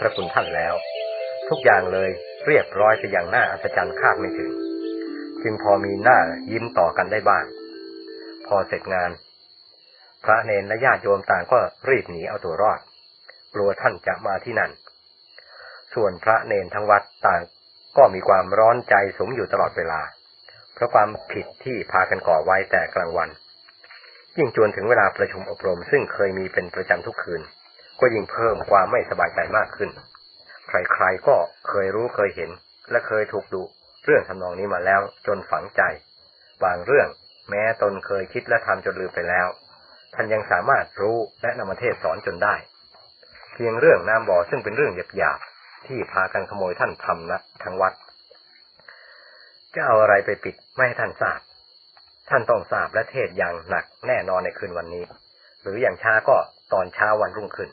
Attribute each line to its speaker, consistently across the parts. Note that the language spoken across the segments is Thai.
Speaker 1: พระคุณท่านแล้ว ทุกอย่างเลยเรียบร้อยไปอย่างน่าอัศจรรย์คาดไม่ถึง จึงพอมีหน้ายิ้มต่อกันได้บ้าง พอเสร็จงาน พระเนนและญาติโยมต่างก็รีบหนีเอาตัวรอด กลัวท่านจะมาที่นั่น ส่วนพระเนนทั้งวัดต่างก็มีความร้อนใจสมอยู่ตลอดเวลา เพราะความผิดที่พากันก่อไว้แต่กลางวันยิ่งจวนถึงเวลาประชุมอบรมซึ่งเคยมีเป็นประจำทุกคืน ก็ยิ่งเพิ่มความไม่สบายใจมากขึ้น ใครๆก็เคยรู้เคยเห็น และเคยถูกดุเรื่องทำนองนี้มาแล้วจนฝังใจ บางเรื่องแม้ตนเคยคิดและทำจนลืมไปแล้ว ท่านยังสามารถรู้และนำมาเทศสอนจนได้ เพียงเรื่องน้ำบ่อซึ่งเป็นเรื่องหยาบๆที่พากันขโมยท่านทำนะทั้งวัดจะเอาอะไรไปปิดไม่ให้ท่านทราบ ท่านต้องทราบและเทศอย่างหนักแน่นอนในคืนวันนี้ หรืออย่างช้าก็ตอนเช้าวันรุ่งขึ้น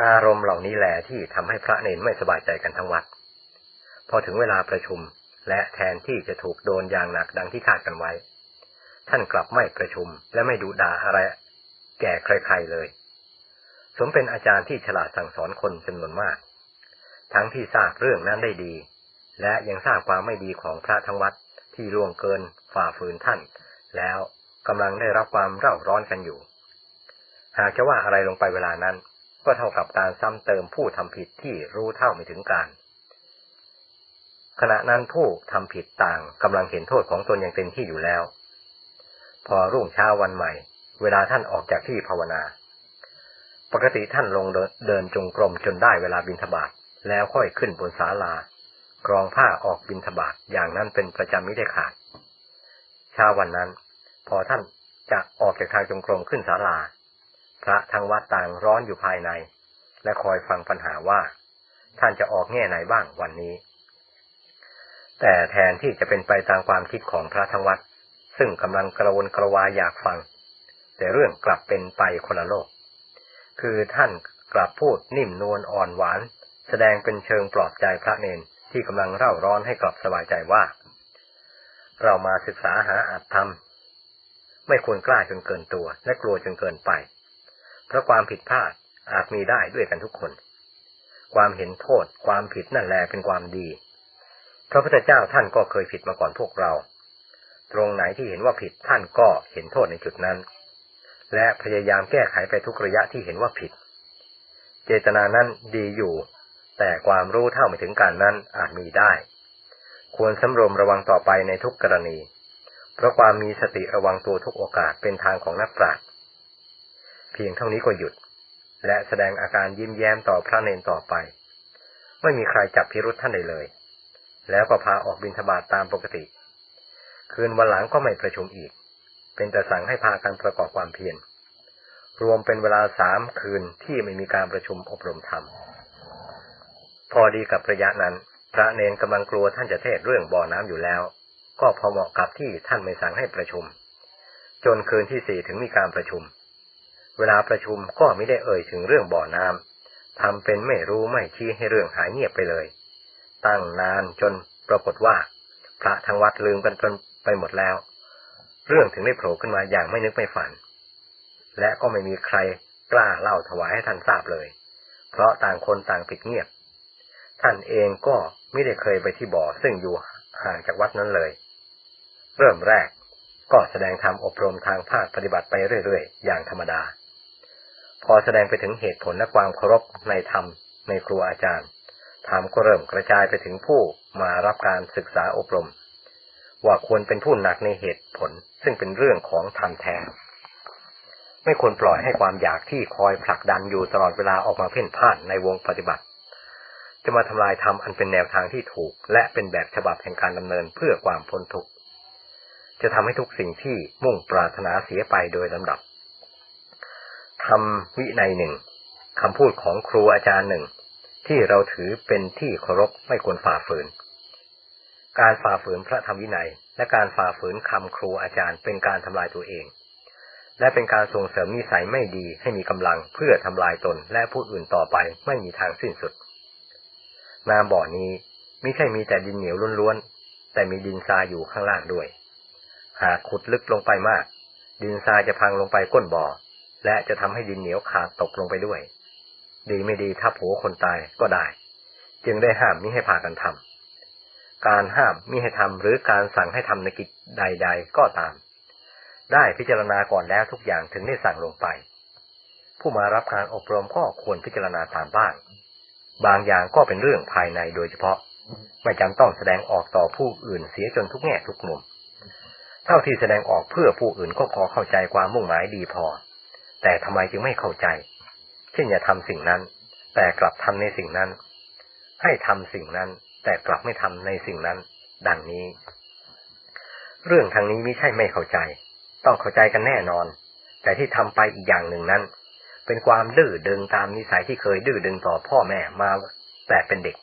Speaker 1: อารมณ์เหล่านี้แหละที่ทำให้พระเนนไม่สบายใจกันทั้งวัด พอถึงเวลาประชุมและแทนที่จะถูกโดนอย่างหนักดังที่คาดกันไว้ ท่านกลับไม่ประชุมและไม่ดูด่าอะไร แก่ใครๆเลย สมเป็นอาจารย์ที่ฉลาดสั่งสอนคนจำนวนมาก ทั้งที่ทราบเรื่องนั้นได้ดี และยังทราบความไม่ดีของพระทั้งวัดที่ล่วงเกินฝ่าฝืนท่าน แล้วกำลังได้รับความเร่าร้อนกันอยู่ หากจะว่าอะไรลงไปเวลานั้น ก็เท่ากับการซ้ำเติมผู้ทำผิดที่รู้เท่าไม่ถึงการ ขณะนั้นผู้ทำผิดต่างกำลังเห็นโทษของตนอย่างเต็มที่อยู่แล้ว พอรุ่งเช้าวันใหม่ เวลาท่านออกจากที่ภาวนา ปกติท่านลงเดินจงกรมจนได้เวลาบินทบาทแล้วค่อยขึ้นบนศาลากรองผ้าออกบินทบาทอย่างนั้นเป็นประจำไม่ได้ขาดเช้าวันนั้น พอท่านจะออกจากทางจงกรมขึ้นศาลา พระทางวัดต่างร้อนอยู่ภายใน และคอยฟังปัญหาว่า ท่านจะออกแง่ไหนบ้างวันนี้ แต่แทนที่จะเป็นไปตามความคิดของพระทางวัด ซึ่งกำลังกระวนกระวายอยากฟัง แต่เรื่องกลับเป็นไปคนละโลก คือท่านกลับพูดนิ่มนวลอ่อนหวาน แสดงเป็นเชิงปลอบใจพระเนนที่กำลังเร่าร้อนให้กลับสบายใจว่า เรามาศึกษาหาอัตธรรม ไม่ควรกล้าจนเกินตัว และกลัวจนเกินไป เพราะความผิดพลาดอาจมีได้ด้วยกันทุกคน ความเห็นโทษความผิดนั่นแหละเป็นความดี พระพุทธเจ้าท่านก็เคยผิดมาก่อนพวกเรา ตรงไหนที่เห็นว่าผิดท่านก็เห็นโทษในจุดนั้น และพยายามแก้ไขไปทุกระยะที่เห็นว่าผิด เจตนานั้นดีอยู่ แต่ความรู้เท่าไม่ถึงการนั้นอาจมีได้ ควรสำรวมระวังต่อไปในทุกกรณี เพราะความมีสติระวังตัวทุกโอกาสเป็นทางของนักปราชญ์ เพียงเท่านี้ก็หยุด และแสดงอาการยิ้มแย้มต่อพระเนนต่อไป ไม่มีใครจับพิรุษท่านใดเลย แล้วก็พาออกบินทบาทตามปกติ คืนวันหลังก็ไม่ประชุมอีก เป็นแต่สั่งให้พากันประกอบความเพียรรวมเป็นเวลาสามคืนที่ไม่มีการประชุมอบรมธรรม พอดีกับระยะนั้น พระเนนกำลังกลัวท่านจะเทศเรื่องบ่อน้ำอยู่แล้ว ก็พอเหมาะกับที่ท่านไม่สั่งให้ประชุม จนคืนที่สี่ถึงมีการประชุม วลาประชุมก็ไม่ได้เอ่ยถึงเรื่องบ่อน้ำทำเป็นไม่รู้ไม่ชี้ให้เรื่องหายเงียบไปเลย ตั้งนานจนปรากฏว่า พระทางวัดลืมกันจนไปหมดแล้ว เรื่องถึงได้โผล่ขึ้นมาอย่างไม่นึกไม่ฝัน และก็ไม่มีใครกล้าเล่าถวายให้ท่านทราบเลย เพราะต่างคนต่างปิดเงียบ ท่านเองก็ไม่ได้เคยไปที่บ่อซึ่งอยู่ห่างจากวัดนั้นเลย เริ่มแรกก็แสดงธรรมอบรมทางภาคปฏิบัติไปเรื่อยๆ อย่างธรรมดา พอแสดงไปถึงเหตุผลและความเคารพในธรรมในครูอาจารย์ธรรมก็เริ่มกระจายไปถึงผู้มารับการศึกษาอบรม ว่าควรเป็นผู้หนักในเหตุผลซึ่งเป็นเรื่องของธรรมแท้ไม่ควรปล่อยให้ความอยากที่คอยผลักดันอยู่ตลอดเวลาออกมาเพ่นพ่านในวงปฏิบัติ จะมาทำลายธรรมอันเป็นแนวทางที่ถูก และเป็นแบบฉบับแห่งการดำเนินเพื่อความพ้นทุกข์จะทำให้ทุกสิ่งที่มุ่งปรารถนาเสียไปโดยลำดับ ทำวินัยหนึ่งคำพูดของครูอาจารย์หนึ่ง ที่เราถือเป็นที่เคารพไม่ควรฝ่าฝืน การฝ่าฝืนพระธรรมวินัย และการฝ่าฝืนคำครูอาจารย์เป็นการทำลายตัวเอง และเป็นการส่งเสริมนิสัยไม่ดีให้มีกำลังเพื่อทำลายตนและผู้อื่นต่อไปไม่มีทางสิ้นสุดน้ำบ่อนี้ไม่ใช่มีแต่ดินเหนียวล้วนๆแต่มีดินทรายอยู่ข้างล่างด้วย หากขุดลึกลงไปมาก ดินทรายจะพังลงไปก้นบ่อ และจะทำให้ดินเหนียวขาดตกลงไปด้วย ดีไม่ดีถ้าผัวคนตายก็ได้ จึงได้ห้ามมิให้พากันทำการห้ามมิให้ทำหรือการสั่งให้ทำในกิจใด ๆ ก็ตาม ได้พิจารณาก่อนแล้วทุกอย่างถึงได้สั่งลงไป ผู้มารับการอบรมก็ควรพิจารณาตามบ้าง บางอย่างก็เป็นเรื่องภายในโดยเฉพาะ ไม่จำต้องแสดงออกต่อผู้อื่นเสียจนทุกแง่ทุกมุมเท่าที่แสดงออกเพื่อผู้อื่นก็พอเข้าใจความมุ่งหมายดีพอ แต่ทำไมจึงไม่เข้าใจเช่นอย่าทำสิ่งนั้น แต่กลับทำในสิ่งนั้น ให้ทำสิ่งนั้น แต่กลับไม่ทำในสิ่งนั้น ดังนี้ เรื่องทางนี้ไม่ใช่ไม่เข้าใจ ต้องเข้าใจกันแน่นอน แต่ที่ทำไปอีกอย่างหนึ่งนั้น เป็นความดื้อดึงตามนิสัยที่เคยดื้อดึงต่อพ่อแม่มา แต่เป็นเด็ก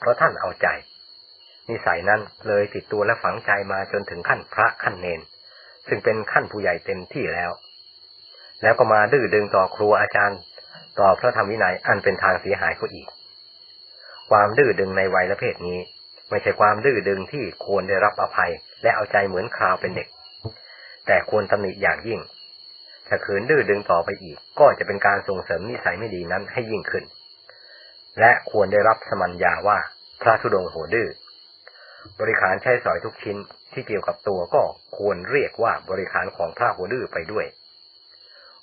Speaker 1: เพราะท่านเอาใจ นิสัยนั้นเลยติดตัวและฝังใจมาจนถึงขั้นพระขั้นเนน ซึ่งเป็นขั้นผู้ใหญ่เต็มที่แล้ว แล้วก็มาดื้อดึงต่อครูอาจารย์ ต่อพระธรรมวินัยอันเป็นทางเสียหายเขาอีก ความดื้อดึงในวัยและเพศนี้ ไม่ใช่ความดื้อดึงที่ควรได้รับอภัย และเอาใจเหมือนคราวเป็นเด็ก แต่ควรตำหนิอย่างยิ่งถ้าขืนดื้อดึงต่อไปอีก ก็จะเป็นการส่งเสริมนิสัยไม่ดีนั้นให้ยิ่งขึ้น และควรได้รับสมัญญาว่าพระธุดงค์โหดื้อบริขารใช้สอยทุกชิ้นที่เกี่ยวกับตัวก็ควรเรียกว่าบริขารของพระหัวดื้อไปด้วย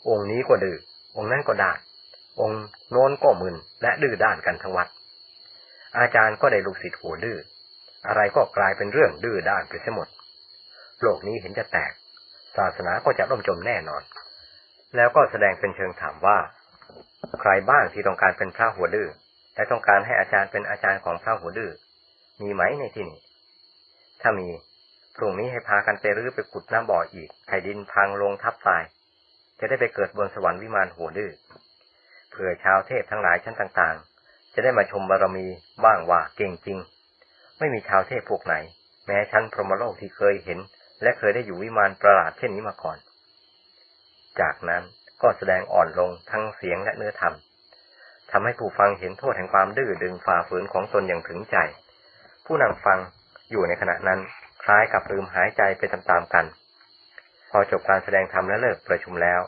Speaker 1: องค์นี้ก็ดื้อองค์นั้นก็ด่าองค์โน้นก็มึนและดื้อด้านกันทั้งวัด อาจารย์ก็ได้ลูกศิษย์หัวดื้ออะไรก็กลายเป็นเรื่องดื้อด้านไปเสียหมด โลกนี้เห็นจะแตก ศาสนาก็จะล่มจมแน่นอน แล้วก็แสดงเป็นเชิงถามว่า ใครบ้างที่ต้องการเป็นพระหัวดื้อและต้องการให้อาจารย์เป็นอาจารย์ของพระหัวดื้อมีไหมในที่นี้ ถ้ามีพรุ่งนี้ให้พากันไปรื้อไปขุดน้ำบ่ออีกให้ดินพังลงทับทราย จะได้ไปเกิดบนสวรรค์วิมานหัวดื้อเพื่อชาวเทพทั้งหลายชั้นต่างๆ จะได้มาชมบารมีบ้างว่าเก่งจริง ไม่มีชาวเทพพวกไหน แม้ชั้นพรหมโลกที่เคยเห็น และเคยได้อยู่วิมานประหลาดเช่นนี้มาก่อน จากนั้นก็แสดงอ่อนลงทั้งเสียงและเนื้อธรรมทำให้ผู้ฟังเห็นโทษแห่งความดื้อดึงฝ่าฝืนของตนอย่างถึงใจ ผู้นั่งฟังอยู่ในขณะนั้นคล้ายกับลืมหายใจไปตามๆกัน พอจบการแสดงธรรมและเลิกประชุมแล้ว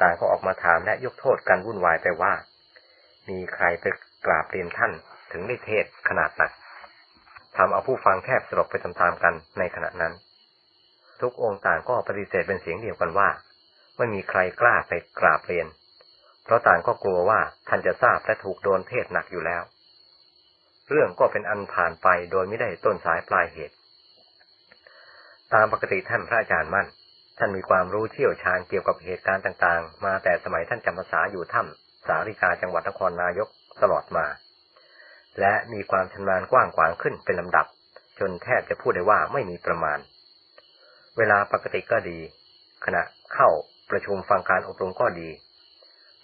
Speaker 1: ต่างก็ออกมาถามและยกโทษกันวุ่นวายไปว่า มีใครไปกราบเรียนท่านถึงได้เทศขนาดหนักทำเอาผู้ฟังแทบสลบไปตามๆกันในขณะนั้น ทุกองค์ต่างก็ปฏิเสธเป็นเสียงเดียวกันว่า ไม่มีใครกล้าไปกราบเรียน เพราะต่างก็กลัวว่าท่านจะทราบและถูกโดนเทศหนักอยู่แล้ว เรื่องก็เป็นอันผ่านไปโดยไม่ได้ต้นสายปลายเหตุ ตามปกติท่านพระอาจารย์มั่น ท่านมีความรู้เชี่ยวชาญเกี่ยวกับเหตุการณ์ต่างๆ มาแต่สมัยท่านจำพรรษาอยู่ถ้ำสาริกาจังหวัดนครนายกตลอดมา และมีความชำนาญกว้างขวางขึ้นเป็นลำดับ จนแทบจะพูดได้ว่าไม่มีประมาณ เวลาปกติก็ดี ขณะเข้าประชุมฟังการอบรมก็ดี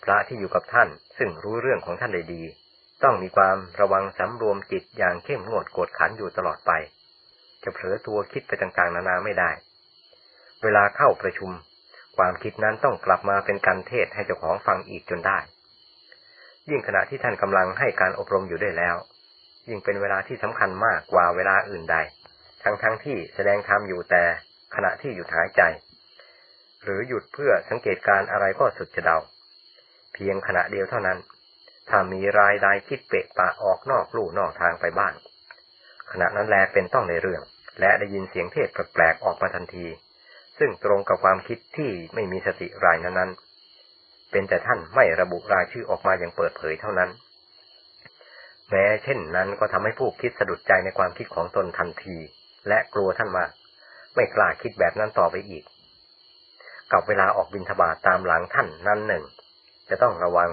Speaker 1: พระที่อยู่กับท่านซึ่งรู้เรื่องของท่านได้ดี ต้องมีความระวังสำรวมจิตอย่างเข้มงวดกดขันอยู่ตลอดไป จะเผลอตัวคิดไปต่างๆ นานาไม่ได้ เวลาเข้าประชุม ความคิดนั้นต้องกลับมาเป็นการเทศให้เจ้าของฟังอีกจนได้ ยิ่งขณะที่ท่านกำลังให้การอบรมอยู่ด้วยแล้ว ยิ่งเป็นเวลาที่สำคัญมากกว่าเวลาอื่นใด ทั้งๆทที่แสดงธรรมอยู่แต่ขณะที่หยุดหายใจ หรือหยุดเพื่อสังเกตการอะไรก็สุดจะเดา เพียงขณะเดียวเท่านั้น ถ้ามีรายใดคิดเปะปะออกนอกลู่นอกทางไปบ้างขณะนั้นแลเป็นต้องในเรื่อง และได้ยินเสียงเทศแปลกๆออกมาทันที ซึ่งตรงกับความคิดที่ไม่มีสติรายนั้นๆ เป็นแต่ท่านไม่ระบุรายชื่อออกมาอย่างเปิดเผยเท่านั้น แม้เช่นนั้นก็ทำให้ผู้คิดสะดุดใจในความคิดของตนทันที และกลัวท่านมากไม่กล้าคิดแบบนั้นต่อไปอีก กับเวลาออกบินทบาทตามหลังท่านนั้นหนึ่ง จะต้องระวัง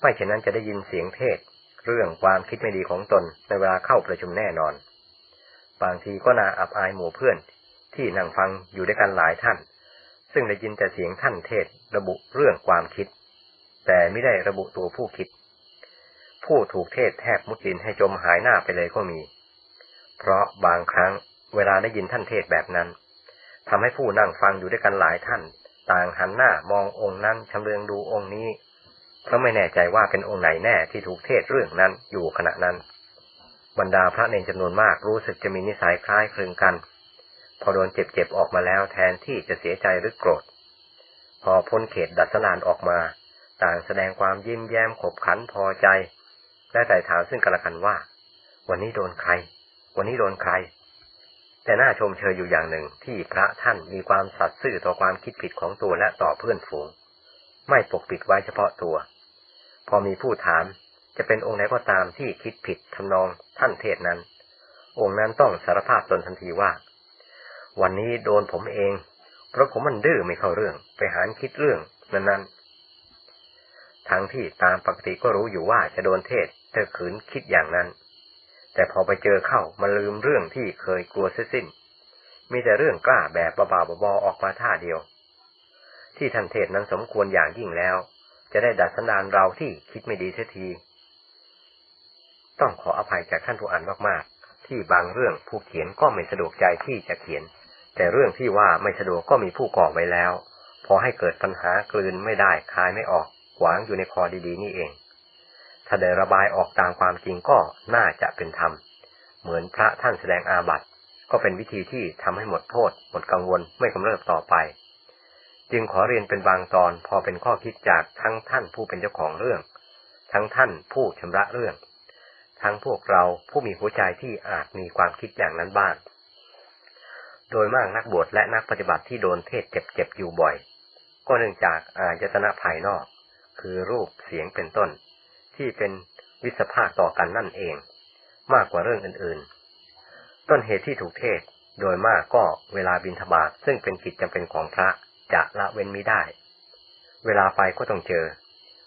Speaker 1: ไม่เช่นนั้นจะได้ยินเสียงเทศ เรื่องความคิดไม่ดีของตนในเวลาเข้าประชุมแน่นอน บางทีก็น่าอับอายหมู่เพื่อน ที่นั่งฟังอยู่ด้วยกันหลายท่าน ซึ่งได้ยินแต่เสียงท่านเทศระบุเรื่องความคิด แต่ไม่ได้ระบุตัวผู้คิด ผู้ถูกเทศแทบมุดดินให้จมหายหน้าไปเลยก็มี เพราะบางครั้งเวลาได้ยินท่านเทศแบบนั้นทำให้ผู้นั่งฟังอยู่ด้วยกันหลายท่าน ต่างหันหน้ามององค์นั้นชำเลืองดูองค์นี้เพราะไม่แน่ใจว่าเป็นองค์ไหนแน่ที่ถูกเทศเรื่องนั้นอยู่ขณะนั้น บรรดาพระเนรจำนวนมากรู้สึกจะมีนิสัยคล้ายคลึงกัน พอโดนเจ็บๆออกมาแล้วแทนที่จะเสียใจหรือโกรธ พอพ้นเขตดัชนานออกมา ต่างแสดงความยิ้มแย้มขบขันพอใจ และแต่ถามซึ่งกันและกันว่า วันนี้โดนใคร วันนี้โดนใคร แต่น่าชมเชยอยู่อย่างหนึ่งที่พระท่านมีความสัตย์ซื่อต่อความคิดผิดของตัวและต่อเพื่อนฝูง ไม่ปกปิดไว้เฉพาะตัว พอมีผู้ถามจะเป็นองค์ไหนก็ตามที่คิดผิดทำนองท่านเทศนั้น องค์นั้นต้องสารภาพตนทันทีว่า วันนี้โดนผมเอง เพราะผมมันดื้อไม่เข้าเรื่อง ไปหารคิดเรื่องนั้นๆ ทั้งที่ตามปกติก็รู้อยู่ว่าจะโดนเทศเธอขืนคิดอย่างนั้น แต่พอไปเจอเข้ามาลืมเรื่องที่เคยกลัวเสียสิ้น มีแต่เรื่องกล้าแบบบ้าๆบอๆออกมาท่าเดียว ที่ท่านเทศนั้นสมควรอย่างยิ่งแล้ว จะได้ดัดสันดานเราที่คิดไม่ดีเสียทีต้องขออภัยจากท่านผู้อ่านมากๆ ที่บางเรื่องผู้เขียนก็ไม่สะดวกใจที่จะเขียน แต่เรื่องที่ว่าไม่สะดวกก็มีผู้ก่อไว้แล้ว พอให้เกิดปัญหากลืนไม่ได้คายไม่ออกขวางอยู่ในคอดีๆ นี่เอง ถ้าได้ระบายออกตามความจริงก็น่าจะเป็นธรรม เหมือนพระท่านแสดงอาบัติ ก็เป็นวิธีที่ทำให้หมดโทษ หมดกังวลไม่กำเริบต่อไป จึงขอเรียนเป็นบางตอนพอเป็นข้อคิดจากทั้งท่านผู้เป็นเจ้าของเรื่อง ทั้งท่านผู้ชำระเรื่อง ทั้งพวกเราผู้มีหัวใจที่อาจมีความคิดอย่างนั้นบ้าง โดยมากนักบวชและนักปฏิบัติที่โดนเทศเจ็บๆอยู่บ่อย ก็เนื่องจากอาจตนะภายนอก คือรูปเสียงเป็นต้น ที่เป็นวิสภาคต่อกันนั่นเอง มากกว่าเรื่องอื่นๆ ต้นเหตุที่ถูกเทศโดยมากก็เวลาบินทบาทซึ่งเป็นกิจจำเป็นของพระจะละเว้นไมิได้ เวลาไปก็ต้องเจอ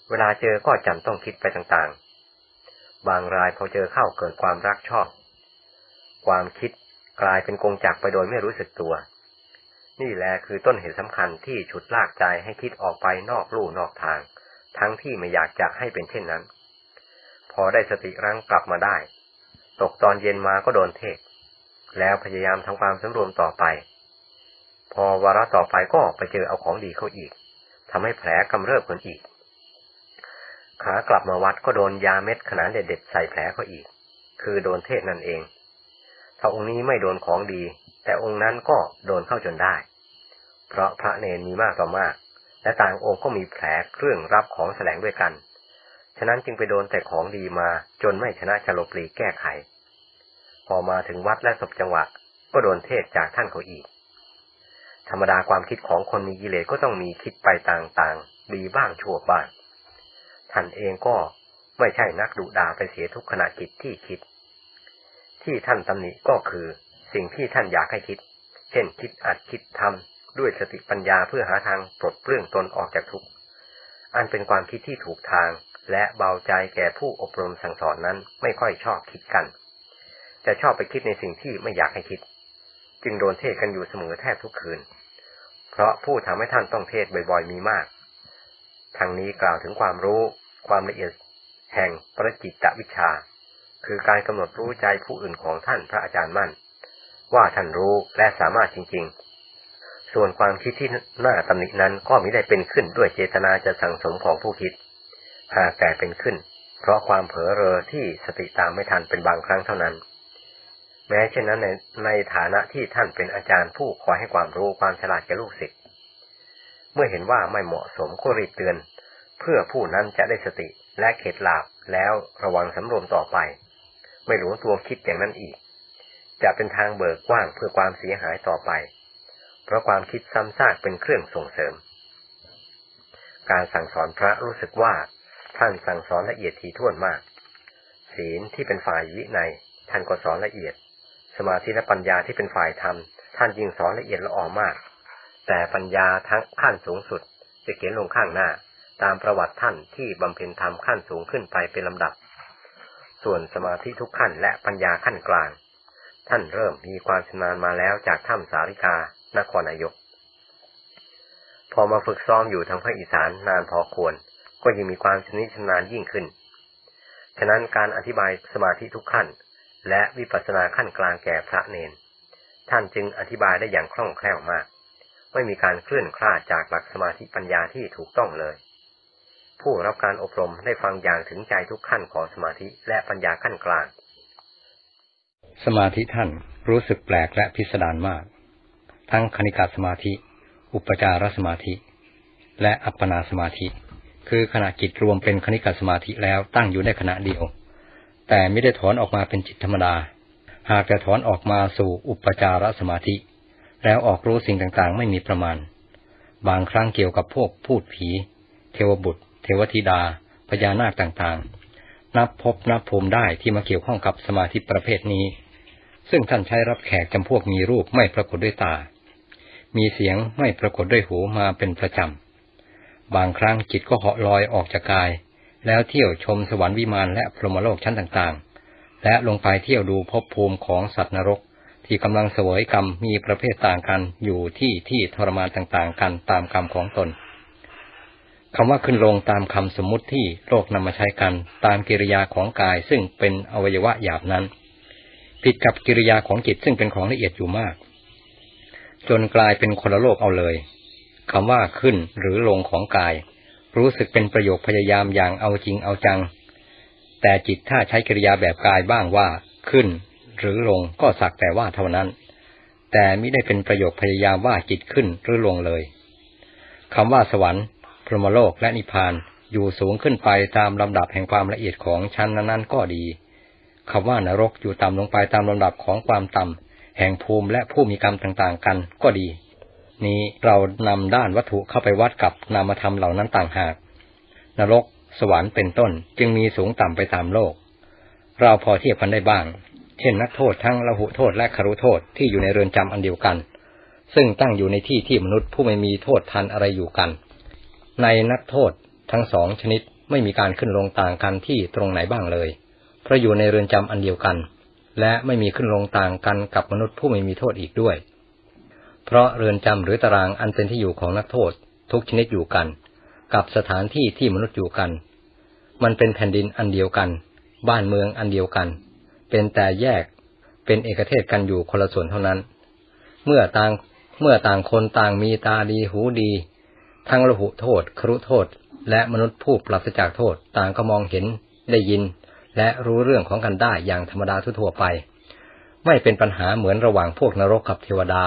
Speaker 1: เวลาเจอก็จำต้องคิดไปต่างๆ บางรายพอเจอเข้าเกิดความรักชอบ ความคิด กลายเป็นกงจักไปโดยไม่รู้สึกตัว นี่แหละคือต้นเหตุสำคัญที่ฉุดลากใจให้คิดออกไปนอกลู่นอกทาง ทั้งที่ไม่อยากจะให้เป็นเช่นนั้น พอได้สติรั้งกลับมาได้ ตกตอนเย็นมาก็โดนเทศ แล้วพยายามทำความสำรวมต่อไป พอวาระต่อไปก็ไปเจอเอาของดีเข้าอีกทำให้แผลกำเริบขึ้นอีกขากลับมาวัดก็โดนยาเม็ดขนาดเด็ดๆใส่แผลเขาอีก คือโดนเทศนั่นเอง ถ้าองค์นี้ไม่โดนของดี แต่องค์นั้นก็โดนเข้าจนได้ เพราะพระเนนมีมากต่อมาก และต่างองค์ก็มีแผลเครื่องรับของแสลงด้วยกัน ฉะนั้นจึงไปโดนแต่ของดีมาจนไม่ชนะชโลปลีแก้ไข พอมาถึงวัดและศพจังหวะ ก็โดนเทศจากท่านเขาอีก ธรรมดาความคิดของคนมีกิเลสก็ต้องมีคิดไปต่างๆ ดีบ้างชั่วบ้างท่านเองก็ไม่ใช่นักดุดาไปเสียทุกขณะจิตที่คิด ที่ท่านตำหนิก็คือสิ่งที่ท่านอยากให้คิด เช่นคิดอัดคิดทำด้วยสติปัญญาเพื่อหาทางปลดเปลื้องตนออกจากทุกข์อันเป็นความคิดที่ถูกทางและเบาใจแก่ผู้อบรมสั่งสอนนั้นไม่ค่อยชอบคิดกัน จะชอบไปคิดในสิ่งที่ไม่อยากให้คิด จึงโดนเทศกันอยู่เสมอแทบทุกคืน เพราะผู้ทำให้ท่านต้องเทศบ่อยๆมีมาก ทางนี้กล่าวถึงความรู้ ความละเอียดแห่งปรจิตวิชา คือการกำหนดรู้ใจผู้อื่นของท่านพระอาจารย์มั่น ว่าท่านรู้และสามารถจริง ๆ ส่วนความคิดที่น่าตำหนินั้นก็มิได้เป็นขึ้นด้วยเจตนาจะสั่งสมของผู้คิด หากแต่เป็นขึ้น เพราะความเผลอเรอที่สติตามไม่ทันเป็นบางครั้งเท่านั้น แม้เช่นนั้นในในฐานะที่ท่านเป็นอาจารย์ผู้คอยให้ความรู้ความฉลาดแก่ลูกศิษย์เมื่อเห็นว่าไม่เหมาะสมก็รีบเตือน เพื่อผู้นั้นจะได้สติและเข็ดหลาบแล้วระวังสำรวมต่อไป ไม่หลงตัวคิดอย่างนั้นอีก จะเป็นทางเบิกกว้างเพื่อความเสียหายต่อไป เพราะความคิดซ้ำซากเป็นเครื่องส่งเสริม การสั่งสอนพระรู้สึกว่าท่านสั่งสอนละเอียดทีท่วนมาก ศีลที่เป็นฝ่ายวิในท่านก็สอนละเอียด สมาธิและปัญญาที่เป็นฝ่ายธรรมท่านยิ่งสอนละเอียดละออมาก แต่ปัญญาทั้งขั้นสูงสุดจะเขียนลงข้างหน้า ตามประวัติท่านที่บำเพ็ญธรรมขั้นสูงขึ้นไปเป็นลำดับ ส่วนสมาธิทุกขั้นและปัญญาขั้นกลาง ท่านเริ่มมีความชำนาญมาแล้วจากถ้ำสาริกานครนายก พอมาฝึกซ้อมอยู่ทางภาคอีสานนานพอควร ก็ยังมีความชนิชำนาญยิ่งขึ้น ฉะนั้นการอธิบายสมาธิทุกขั้น และวิปัสสนาขั้นกลางแก่พระเนน ท่านจึงอธิบายได้อย่างคล่องแคล่วมาก ไม่มีการเคลื่อนคลาดจากหลักสมาธิปัญญาที่ถูกต้องเลย ผู้รับการอบรมได้ฟังอย่างถึงใจทุกขั้นของสมาธิและปัญญาขั้นกลาง สมาธิท่านรู้สึกแปลกและพิสดารมาก ทั้งคณิกาสมาธิ อุปจารสมาธิ
Speaker 2: และอัปปนาสมาธิ คือขณะจิตรวมเป็นคณิกาสมาธิแล้วตั้งอยู่ในขณะเดียว แต่ไม่ได้ถอนออกมาเป็นจิตธรรมดา หากจะถอนออกมาสู่อุปจารสมาธิ แล้วออกรู้สิ่งต่างๆ ไม่มีประมาณ บางครั้งเกี่ยวกับพวกพูดผี เทวบุตร เทวธิดา พญานาคต่างๆ นับพบนับภูมิได้ที่มาเกี่ยวข้องกับสมาธิประเภทนี้ ซึ่งท่านใช้รับแขกจำพวกมีรูปไม่ปรากฏด้วยตา มีเสียงไม่ปรากฏด้วยหูมาเป็นประจำ บางครั้งจิตก็เหาะลอยออกจากกาย แล้วเที่ยวชมสวรรค์วิมานและพรหมโลกชั้นต่างๆ และลงไปเที่ยวดูภพภูมิของสัตว์นรกที่กำลังเสวยกรรมมีประเภทต่างกันอยู่ที่ที่ทรมานต่างๆ กันตามกรรมของตน คำว่าขึ้นลงตามคำสมมุติที่โลกนำมาใช้กัน ตามกิริยาของกายซึ่งเป็นอวัยวะหยาบนั้น ผิดกับกิริยาของจิตซึ่งเป็นของละเอียดอยู่มาก จนกลายเป็นคนละโลกเอาเลยคำว่าขึ้นหรือลงของกาย รู้สึกเป็นประโยคพยายามอย่างเอาจริงเอาจัง แต่จิตถ้าใช้กิริยาแบบกายบ้างว่าขึ้น หรือลงก็สักแต่ว่าเท่านั้น แต่ไม่ได้เป็นประโยคพยายามว่าจิตขึ้นหรือลงเลยคำว่าสวรรค์ พรหมโลกและนิพพานอยู่สูงขึ้นไปตามลำดับแห่งความละเอียดของชั้นนั้นๆก็ดีคำว่านรกอยู่ต่ำลงไปตามลำดับของความต่ำแห่งภูมิและผู้มีกรรมต่างๆ กันก็ดี นี้เรานำด้านวัตถุเข้าไปวัดกับนามธรรมเหล่านั้นต่างหาก นรก สวรรค์เป็นต้นจึงมีสูงต่ำไปตามโลก เราพอเทียบกันได้บ้าง เช่นนักโทษทั้งละหุโทษและคารุโทษที่อยู่ในเรือนจำอันเดียวกัน ซึ่งตั้งอยู่ในที่ที่มนุษย์ผู้ไม่มีโทษทันอะไรอยู่กัน ในนักโทษทั้งสองชนิดไม่มีการขึ้นลงต่างกันที่ตรงไหนบ้างเลย เพราะอยู่ในเรือนจำอันเดียวกัน และไม่มีขึ้นลงต่างกันกับมนุษย์ผู้ไม่มีโทษอีกด้วย เพราะเรือนจำหรือตารางอันเป็นที่อยู่ของนักโทษ ทุกชนิดอยู่กัน กับสถานที่ที่มนุษย์อยู่กัน มันเป็นแผ่นดินอันเดียวกัน บ้านเมืองอันเดียวกัน เป็นแต่แยก เป็นเอกเทศกันอยู่คนละส่วนเท่านั้น เมื่อต่างเมื่อต่างคนต่างมีตาดีหูดี ทั้งระหุโทษ ครุโทษ และมนุษย์ผู้ปราศจากโทษ ต่างก็มองเห็นได้ยิน และรู้เรื่องของกันได้อย่างธรรมดาทั่วไป ไม่เป็นปัญหาเหมือนระหว่างพวกนรกกับเทวดา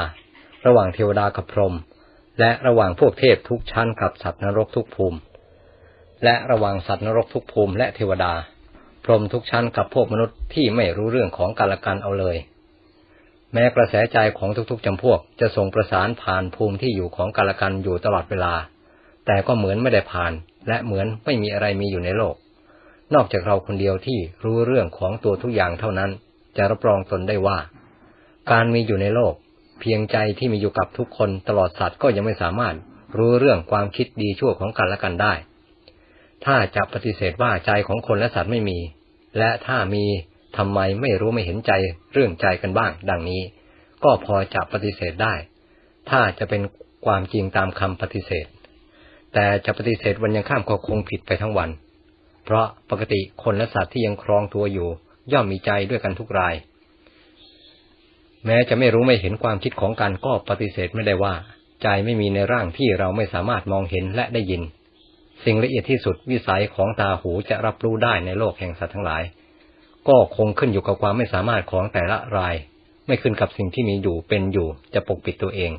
Speaker 2: ระหว่างเทวดากับพรหมและระหว่างพวกเทพทุกชั้นกับสัตว์นรกทุกภูมิ และระหว่างสัตว์นรกทุกภูมิและเทวดา พรหมทุกชั้นกับพวกมนุษย์ที่ไม่รู้เรื่องของการละกันเอาเลย แม้กระแสใจของทุกๆจำพวกจะส่งประสานผ่านภูมิที่อยู่ของกาลกันอยู่ตลอดเวลา แต่ก็เหมือนไม่ได้ผ่าน และเหมือนไม่มีอะไรมีอยู่ในโลก นอกจากเราคนเดียวที่รู้เรื่องของตัวทุกอย่างเท่านั้น จะรับรองตนได้ว่า การมีอยู่ในโลก เพียงใจที่มีอยู่กับทุกคนตลอดสัตว์ก็ยังไม่สามารถรู้เรื่องความคิดดีชั่วของกันและกันได้ ถ้าจะปฏิเสธว่าใจของคนและสัตว์ไม่มี และถ้ามี ทำไมไม่รู้ไม่เห็นใจเรื่องใจกันบ้าง ดังนี้ ก็พอจะปฏิเสธได้ ถ้าจะเป็นความจริงตามคำปฏิเสธ แต่จะปฏิเสธวันยังข้ามก็คงผิดไปทั้งวัน เพราะปกติคนและสัตว์ที่ยังครองตัวอยู่ ย่อมมีใจด้วยกันทุกราย แม้จะไม่รู้ไม่เห็นความคิดของกันก็ปฏิเสธไม่ได้ว่า ใจไม่มีในร่างที่เราไม่สามารถมองเห็นและได้ยิน สิ่งละเอียดที่สุดวิสัยของตาหูจะรับรู้ได้ในโลกแห่งสัตว์ทั้งหลาย ก็คงขึ้นอยู่กับความไม่สามารถของแต่ละราย ไม่ขึ้นกับสิ่งที่มีอยู่เป็นอยู่ จะปกปิดตัวเอง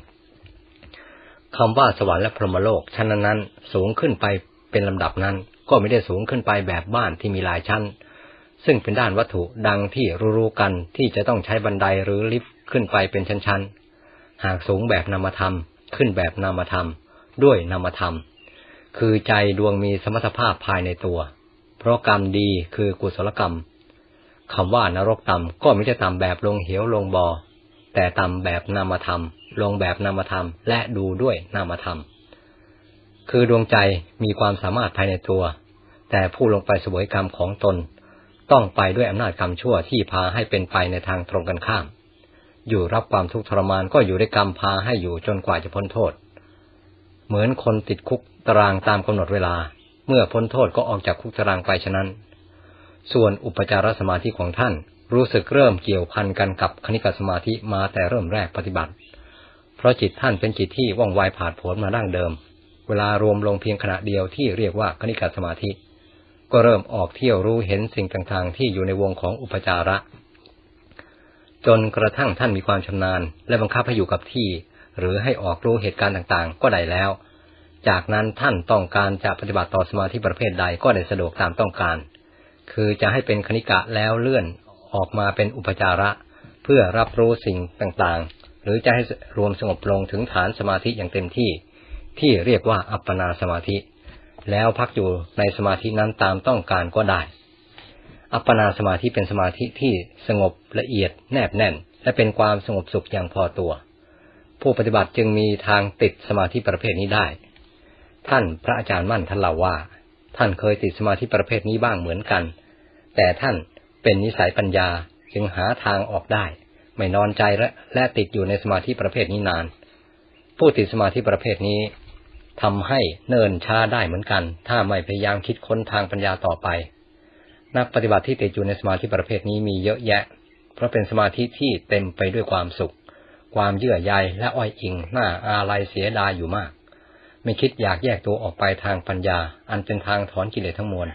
Speaker 2: คำว่าสวรรค์และพรหมโลกชั้นนั้นสูงขึ้นไปเป็นลำดับนั้น ก็ไม่ได้สูงขึ้นไปแบบบ้านที่มีหลายชั้น ซึ่งเป็นด้านวัตถุดังที่รู้ๆกันที่จะต้องใช้บันไดหรือลิฟต์ขึ้นไปเป็นชั้นๆหากสูงแบบนามธรรม ขึ้นแบบนามธรรม ด้วยนามธรรม คือใจดวงมีสมรรถภาพภายในตัว เพราะกรรมดีคือกุศลกรรม คำว่านรกต่ำก็ไม่ได้ต่ำแบบลงเหวลงบอ่อแต่ต่ำแบบนามธรรม ลงแบบนามธรรม และดูด้วยนามธรรม คือดวงใจมีความสามารถภายในตัว แต่ผู้ลงไปสวยกรรมของตน ต้องไปด้วยอำนาจกรรมชั่วที่พาให้เป็นไปในทางตรงกันข้าม อยู่รับความทุกข์ทรมานก็อยู่ด้วยกรรมพาให้อยู่จนกว่าจะพ้นโทษ เหมือนคนติดคุกตารางตามกำหนดเวลา เมื่อพ้นโทษก็ออกจากคุกตารางไปฉะนั้น ส่วนอุปจารสมาธิของท่าน รู้สึกเริ่มเกี่ยวพันกันกับคณิกสมาธิมาแต่เริ่มแรกปฏิบัติ เพราะจิตท่านเป็นจิตที่ว่องไวผ่านผลมาดั้งเดิม เวลารวมลงเพียงขณะเดียวที่เรียกว่าคณิกสมาธิ ก็เริ่มออกเที่ยวรู้เห็นสิ่งต่างๆ ที่อยู่ในวงของอุปจาระ จนกระทั่งท่านมีความชำนาญ และบังคับให้อยู่กับที่ หรือให้ออกรู้เหตุการณ์ต่างๆ ก็ได้แล้ว จากนั้นท่านต้องการจะปฏิบัติต่อสมาธิประเภทใดก็ได้สะดวกตามต้องการ คือจะให้เป็นคณิกะแล้วเลื่อนออกมาเป็นอุปจาระ เพื่อรับรู้สิ่งต่างๆ หรือจะให้รวมสงบลงถึงฐานสมาธิอย่างเต็มที่ ที่เรียกว่าอัปปนาสมาธิ แล้วพักอยู่ในสมาธินั้นตามต้องการก็ได้ อัปปนาสมาธิเป็นสมาธิที่สงบละเอียดแนบแน่น และเป็นความสงบสุขอย่างพอตัว ผู้ปฏิบัติจึงมีทางติดสมาธิประเภทนี้ได้ ท่านพระอาจารย์มั่นท่านเล่าว่า ท่านเคยติดสมาธิประเภทนี้บ้างเหมือนกัน แต่ท่านเป็นนิสัยปัญญาจึงหาทางออกได้ ไม่นอนใจและและติดอยู่ในสมาธิประเภทนี้นาน ผู้ติดสมาธิประเภทนี้ทำให้เนินช้าได้เหมือนกัน ถ้าไม่พยายามคิดค้นทางปัญญาต่อไป นักปฏิบัติที่ติดอยู่ในสมาธิประเภทนี้มีเยอะแยะ เพราะเป็นสมาธิที่เต็มไปด้วยความสุข ความเยื่อใยและอ้อยอิงหน้าอาลัยเสียดายอยู่มาก ไม่คิดอยากแยกตัวออกไปทางปัญญา อันเป็นทางถอนกิเลสทั้งมวล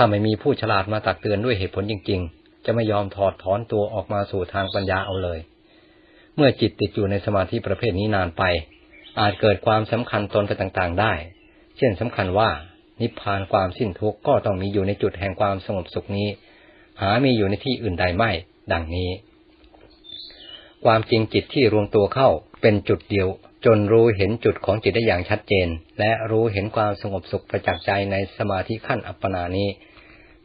Speaker 2: ถ้าไม่มีผู้ฉลาดมาตักเตือนด้วยเหตุผลจริง ๆ จะไม่ยอมถอดถอนตัวออกมาสู่ทางปัญญาเอาเลย เมื่อจิตติดอยู่ในสมาธิประเภทนี้นานไป อาจเกิดความสำคัญตนไปต่างๆ ได้ เช่นสำคัญว่า นิพพานความสิ้นทุกข์ก็ต้องมีอยู่ในจุดแห่งความสงบสุขนี้ หามีอยู่ในที่อื่นใดไม่ ดังนี้ ความจริงจิตที่รวมตัวเข้าเป็นจุดเดียวจนรู้เห็นจุดของจิตได้อย่างชัดเจน และรู้เห็นความสงบสุขประจักษ์ใจในสมาธิขั้นอัปปนานี้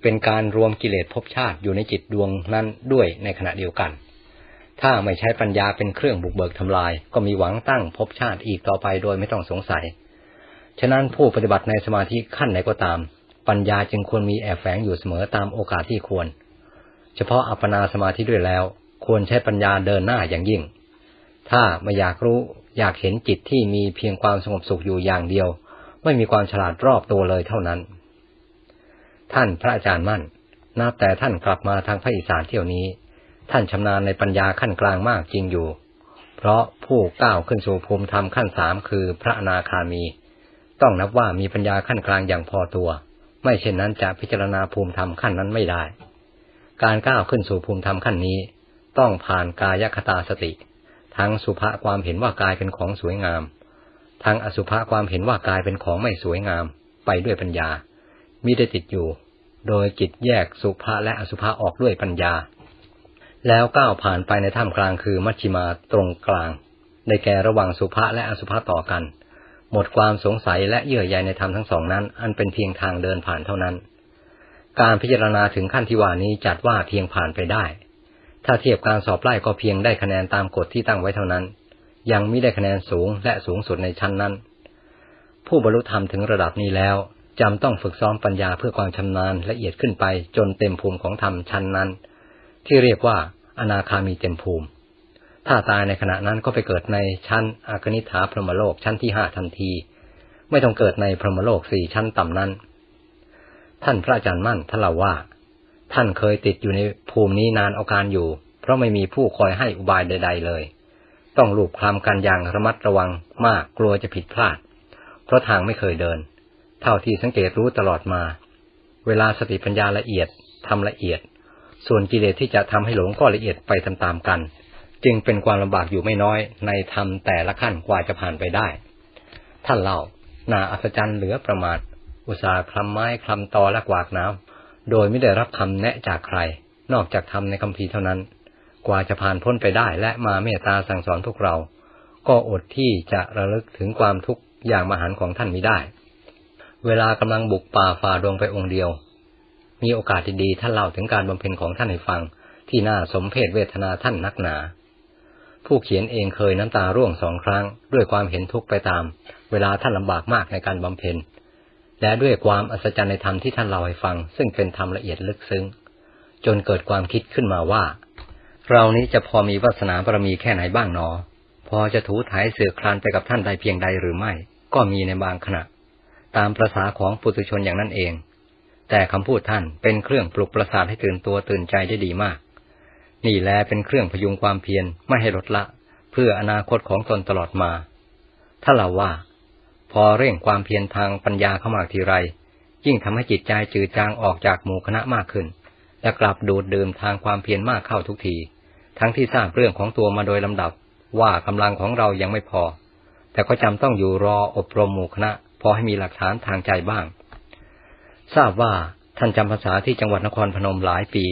Speaker 2: เป็นการรวมกิเลสภพชาติอยู่ในจิตดวงนั้นด้วยในขณะเดียวกัน ถ้าไม่ใช้ปัญญาเป็นเครื่องบุกเบิกทำลาย ก็มีหวังตั้งภพชาติอีกต่อไปโดยไม่ต้องสงสัย ฉะนั้นผู้ปฏิบัติในสมาธิขั้นไหนก็ตาม ปัญญาจึงควรมีแอบแฝงอยู่เสมอตามโอกาสที่ควร เฉพาะอัปปนาสมาธิด้วยแล้ว ควรใช้ปัญญาเดินหน้าอย่างยิ่ง ถ้าไม่อยากรู้ อยากเห็นจิตที่มีเพียงความสงบสุขอยู่อย่างเดียว ไม่มีความฉลาดรอบตัวเลยเท่านั้น ท่านพระอาจารย์มั่น นับแต่ท่านกลับมาทางภาคอีสานเที่ยวนี้ ท่านชำนาญในปัญญาขั้นกลางมากจริงอยู่ เพราะผู้ก้าวขึ้นสู่ภูมิธรรมขั้นสามคือพระอนาคามี ต้องนับว่ามีปัญญาขั้นกลางอย่างพอตัว ไม่เช่นนั้นจะพิจารณาภูมิธรรมขั้นนั้นไม่ได้ การก้าวขึ้นสู่ภูมิธรรมขั้นนี้ ต้องผ่านกายคตาสติ ทั้งสุภาความเห็นว่ากายเป็นของสวยงาม ทั้งอสุภาความเห็นว่ากายเป็นของไม่สวยงาม ไปด้วยปัญญา มิได้ติดอยู่ โดยจิตแยกสุภาและอสุภาออกด้วยปัญญา แล้วก้าวผ่านไปในท่ามกลางคือมัชชิมาตรงกลาง ได้แก่ระหว่างสุภาและอสุภาต่อกัน หมดความสงสัยและเยื่อใยในธรรมทั้งสองนั้น อันเป็นเพียงทางเดินผ่านเท่านั้น การพิจารณาถึงขั้นที่ว่านี้จัดว่าเพียงผ่านไปได้ ถ้าเทียบการสอบไล่ก็เพียงได้คะแนนตามกฎที่ตั้งไว้เท่านั้น ยังไม่ได้คะแนนสูงและสูงสุดในชั้นนั้น ผู้บรรลุธรรมถึงระดับนี้แล้วจำต้องฝึกซ้อมปัญญาเพื่อความชำนาญละเอียดขึ้นไปจนเต็มภูมิของธรรมชั้นนั้น ที่เรียกว่าอนาคามีเต็มภูมิ ถ้าตายในขณะนั้นก็ไปเกิดในชั้นอากนิฐาพรหมโลกชั้นที่ห้าทันที ไม่ต้องเกิดในพรหมโลกสี่ชั้นต่ำนั้น ท่านพระอาจารย์มั่นท่านเล่าว่า ท่านเคยติดอยู่ในภูมินี้นานเอาการอยู่ เพราะไม่มีผู้คอยให้อุบายใด ๆ เลย ต้องลูบคลำกันอย่างระมัดระวังมากกลัวจะผิดพลาด เพราะทางไม่เคยเดิน เท่าที่สังเกตรู้ตลอดมา เวลาสติปัญญาละเอียดทำละเอียด ส่วนกิเลสที่จะทำให้หลงก็ละเอียดไปตามๆกัน จึงเป็นความลำบากอยู่ไม่น้อย ในธรรมแต่ละขั้นกว่าจะผ่านไปได้ ท่านเล่านาอัศจรรย์เหลือประมาทอุตสาห์คลำไม้คลำตอและกวากน้ำ โดยไม่ได้รับคำแนะจากใคร นอกจากทำในคำพีเท่านั้น กว่าจะผ่านพ้นไปได้และมาเมตตาสั่งสอนพวกเรา ก็อดที่จะระลึกถึงความทุกข์อย่างมหันของท่านมิได้ เวลากำลังบุกป่าฝ่าดงไปองค์เดียว มีโอกาสดีๆท่านเล่าถึงการบำเพ็ญของท่านให้ฟัง ที่น่าสมเพชเวทนาท่านนักหนา ผู้เขียนเองเคยน้ำตาร่วงสองครั้ง ด้วยความเห็นทุกข์ไปตาม เวลาท่านลำบากมากในการบำเพ็ญ และด้วยความอัศจรรย์ในธรรมที่ท่านเล่าให้ฟัง ซึ่งเป็นธรรมละเอียดลึกซึ้ง จนเกิดความคิดขึ้นมาว่า เรานี้จะพอมีวาสนาบารมีแค่ไหนบ้างหนอ พอจะถูถ่ายเสือคลานไปกับท่านใดเพียงใดหรือไม่ ก็มีในบางขณะ ตามประษาของปุถุชนอย่างนั้นเอง แต่คำพูดท่านเป็นเครื่องปลุกประสาทให้ตื่นตัวตื่นใจได้ดีมาก นี่แลเป็นเครื่องพยุงความเพียรไม่ให้ลดละ เพื่ออนาคตของตนตลอดมา ถ้าเราว่า พอเร่งความเพียรทางปัญญาเข้ามาทีไร ยิ่งทำให้จิตใจจืดจางออกจากหมู่คณะมากขึ้น และกลับดูดดื่มทางความเพียรมากเข้าทุกที ทั้งที่ทราบเรื่องของตัวมาโดยลำดับว่ากำลังของเรายังไม่พอ แต่ก็จำต้องอยู่รออบรมหมู่คณะ พอให้มีหลักฐานทางใจบ้าง ทราบว่าท่านจำพรรษาที่จังหวัดนครพนมหลายปี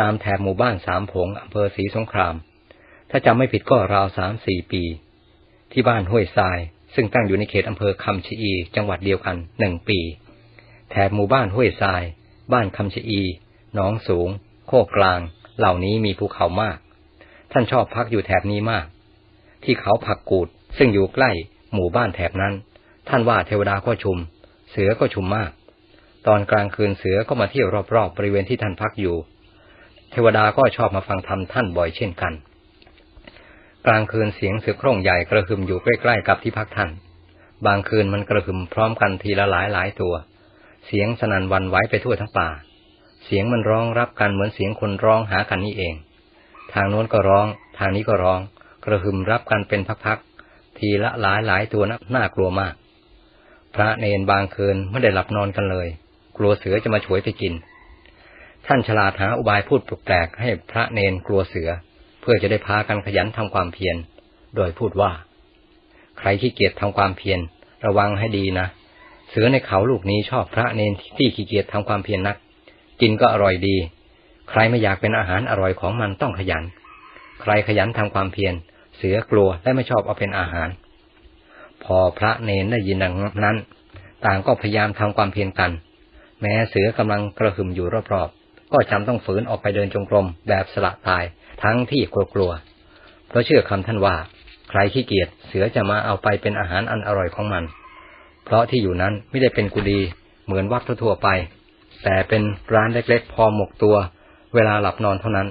Speaker 2: ตามแถบหมู่บ้านสามผงอำเภอศรีสงคราม ถ้าจำไม่ผิดก็ราวสามสี่ปี ที่บ้านห้วยทราย ซึ่งตั้งอยู่ในเขตอำเภอคำชะอี จังหวัดเดียวกันหนึ่งปี แถบหมู่บ้านห้วยทราย บ้านคำชะอีหนองสูง โคกกลาง เหล่านี้มีภูเขามาก ท่านชอบพักอยู่แถบนี้มาก ที่เขาผักกูด ซึ่งอยู่ใกล้หมู่บ้านแถบนั้น ท่านว่าเทวดาก็ชุม เสือก็ชุมมาก ตอนกลางคืนเสือก็มาเที่ยวรอบๆบริเวณที่ท่านพักอยู่ เทวดาก็ชอบมาฟังธรรมท่านบ่อยเช่นกัน กลางคืนเสียงเสือโคร่งใหญ่กระหึ่มอยู่ใกล้ๆกับที่พักท่าน บางคืนมันกระหึ่มพร้อมกันทีละหลายหลายตัว เสียงสนั่นวันไหวไปทั่วทั้งป่า เสียงมันร้องรับกันเหมือนเสียงคนร้องหากันนี่เอง ทางโน้นก็ร้อง ทางนี้ก็ร้อง กระหึ่มรับกันเป็นพักๆ ทีละหลายหลายตัวนะน่ากลัวมาก พระเนนบางคืนไม่ได้หลับนอนกันเลย กลัวเสือจะมาฉวยไปกิน ท่านฉลาดหาอุบายพูดแปลกให้พระเนนกลัวเสือ เพื่อจะได้พากันขยันทำความเพียร โดยพูดว่า ใครขี้เกียจทำความเพียร ระวังให้ดีนะ เสือในเขาลูกนี้ชอบพระเนนที่ขี้เกียจทำความเพียรนนัก กินก็อร่อยดี ใครไม่อยากเป็นอาหารอร่อยของมันต้องขยัน ใครขยันทำความเพียร เสือกลัวและไม่ชอบเอาเป็นอาหาร พอพระเนนได้ยินดังนั้น ต่างก็พยายามทำความเพียรกัน แม้เสือกำลังกระหึ่มอยู่รอบๆก็จำต้องฝืนออกไปเดินจงกรมแบบสละตาย ทั้งที่กลัวๆเพราะเชื่อคำท่านว่า ใครขี้เกียจเสือจะมาเอาไปเป็นอาหารอันอร่อยของมัน เพราะที่อยู่นั้นไม่ได้เป็นกุฏิเหมือนวัดทั่วๆไป แต่เป็นร้านเล็กๆ พอหมกตัว เวลาหลับนอนเท่านั้น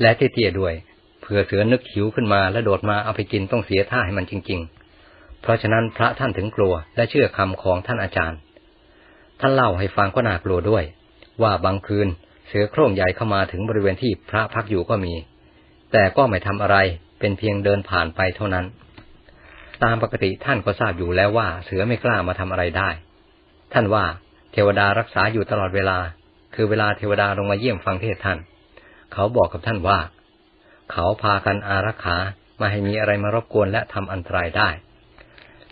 Speaker 2: และเตี้ยๆด้วยเผื่อเสือนึกหิวขึ้นมาและโดดมาเอาไปกินต้องเสียท่าให้มันจริง ๆ เพราะฉะนั้นพระท่านถึงกลัวและเชื่อคำของท่านอาจารย์ ท่านเล่าให้ฟังก็น่ากลัวด้วย ว่าบางคืน เสือโคร่งใหญ่เข้ามาถึงบริเวณที่พระพักอยู่ก็มี แต่ก็ไม่ทำอะไรเป็นเพียงเดินผ่านไปเท่านั้น ตามปกติท่านก็ทราบอยู่แล้วว่า เสือไม่กล้ามาทำอะไรได้ ท่านว่าเทวดารักษาอยู่ตลอดเวลา คือเวลาเทวดาลงมาเยี่ยมฟังเทศท่าน เขาบอกกับท่านว่า เขาพากันอารักขามาให้มีอะไรมารบกวนและทำอันตรายได้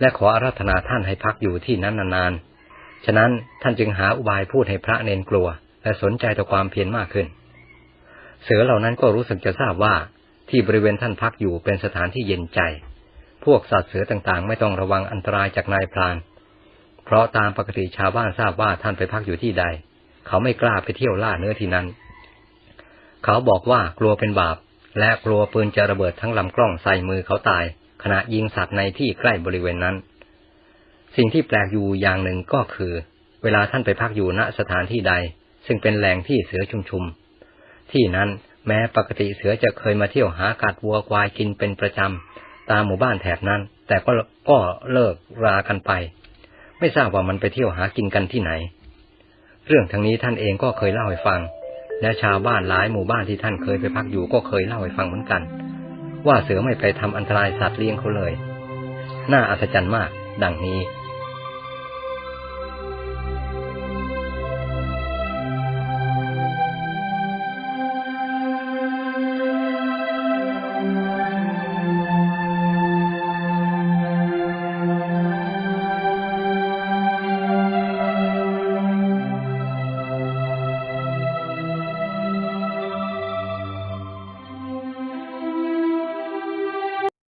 Speaker 2: และขออาราธนาท่านให้พักอยู่ที่นั้นนานๆ ฉะนั้นท่านจึงหาอุบายพูดให้พระเนนกลัว และสนใจต่อความเพียรมากขึ้น เสือเหล่านั้นก็รู้สึกจะทราบว่าที่บริเวณท่านพักอยู่เป็นสถานที่เย็นใจ พวกสัตว์เสือต่างๆ ไม่ต้องระวังอันตรายจากนายพราน เพราะตามปกติชาวบ้านทราบว่าท่านไปพักอยู่ที่ใด เขาไม่กล้าไปเที่ยวล่าเนื้อที่นั้น เขาบอกว่ากลัวเป็นบาป และกลัวปืนจะระเบิดทั้งลำกล้องใส่มือเขาตาย ขณะยิงสัตว์ในที่ใกล้บริเวณนั้น สิ่งที่แปลกอยู่อย่างหนึ่งก็คือ เวลาท่านไปพักอยู่ณสถานที่ใด ซึ่งเป็นแหล่งที่เสือชุมชุม ที่นั้นแม้ปกติเสือจะเคยมาเที่ยวหากัดวัวควายกินเป็นประจำ ตามหมู่บ้านแถบนั้น แต่ก็ก็เลิกรากันไป ไม่ทราบว่ามันไปเที่ยวหากินกันที่ไหน เรื่องทั้งนี้ท่านเองก็เคยเล่าให้ฟัง และชาวบ้านหลายหมู่บ้านที่ท่านเคยไปพักอยู่ก็เคยเล่าให้ฟังเหมือนกัน ว่าเสือไม่ไปทำอันตรายสัตว์เลี้ยงเขาเลย น่าอัศจรรย์มาก ดังนี้